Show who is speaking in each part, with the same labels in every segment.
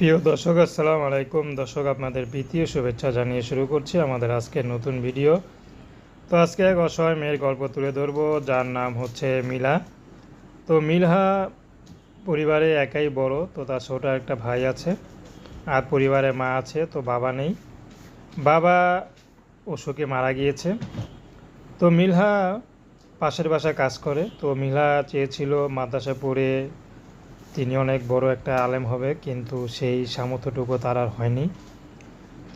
Speaker 1: প্রিয় দর্শক, আসসালামু আলাইকুম। দর্শক, আপনাদের প্রীতীয় শুভেচ্ছা জানিয়ে শুরু করছি আমাদের আজকের নতুন ভিডিও। তো আজকে এক অসহায় মেয়ের গল্প তুলে ধরবো, যার নাম হচ্ছে মিলা। তো মিলহা পরিবারে একাই বড়, তো তার ছোট একটা ভাই আছে আর পরিবারে মা আছে, তো বাবা নেই। বাবা অসুখে মারা গিয়েছে। তো মিলহা পাশের বাসায় কাজ করে, তো মিলহা চেয়েছিল মাদ্রাসা পড়ে তিনি অনেক বড় একটা আলেম হবে, কিন্তু সেই সামর্থ্যটুকু তার আর হয়নি।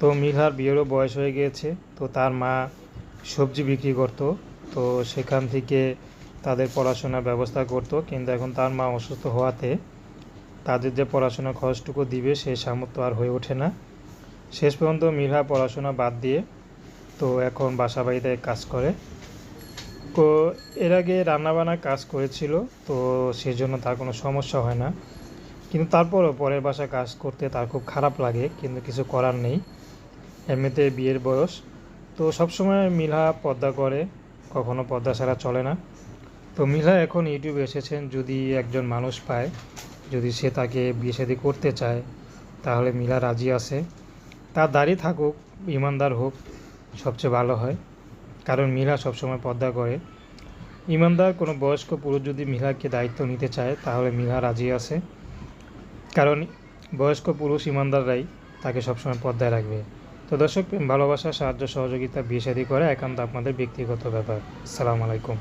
Speaker 1: তো মিলহার বিয়েরও বয়স হয়ে গিয়েছে, তো তার মা সবজি বিক্রি করত, তো সেখান থেকে তাদের পড়াশোনার ব্যবস্থা করতো, কিন্তু এখন তার মা অসুস্থ হওয়াতে তাদের যে পড়াশোনা খরচটুকু দিবে সেই সামর্থ্য আর হয়ে ওঠে না। শেষ পর্যন্ত মিলহা পড়াশোনা বাদ দিয়ে, তো এখন বাসা বাড়িতে কাজ করে। তো এর আগে রান্নাবান্না কাজ করেছিল, তো সেই জন্য তার কোনো সমস্যা হয় না। কিন্তু তারপরও পরের বাসায় কাজ করতে তার খুব খারাপ লাগে, কিন্তু কিছু করার নেই। এমনিতে বিয়ের বয়স। তো সবসময় মিলা পর্দা করে, কখনো পর্দা ছাড়া চলে না। তো মিলা এখন ইউটিউবে এসেছেন, যদি একজন মানুষ পায়, যদি সে তাকে বিয়ে শাদী করতে চায়, তাহলে মিলা রাজি আছে। তার দাড়ি থাকুক, ইমানদার হোক, সবচেয়ে ভালো হয়। কারণ মিলা সবসময় পর্দা করে। ইমানদার কোনো বয়স্ক পুরুষ যদি মিলাকে দায়িত্ব নিতে চায়, তাহলে মিলা রাজি আছে। কারণ বয়স্ক পুরুষ ইমানদাররাই তাকে সবসময় পর্দায় রাখবে। তো দর্শক ভালোবাসা, সাহায্য, সহযোগিতা, বিয়ে করে একান্ত আপনাদের ব্যক্তিগত ব্যাপার। আসসালামু আলাইকুম।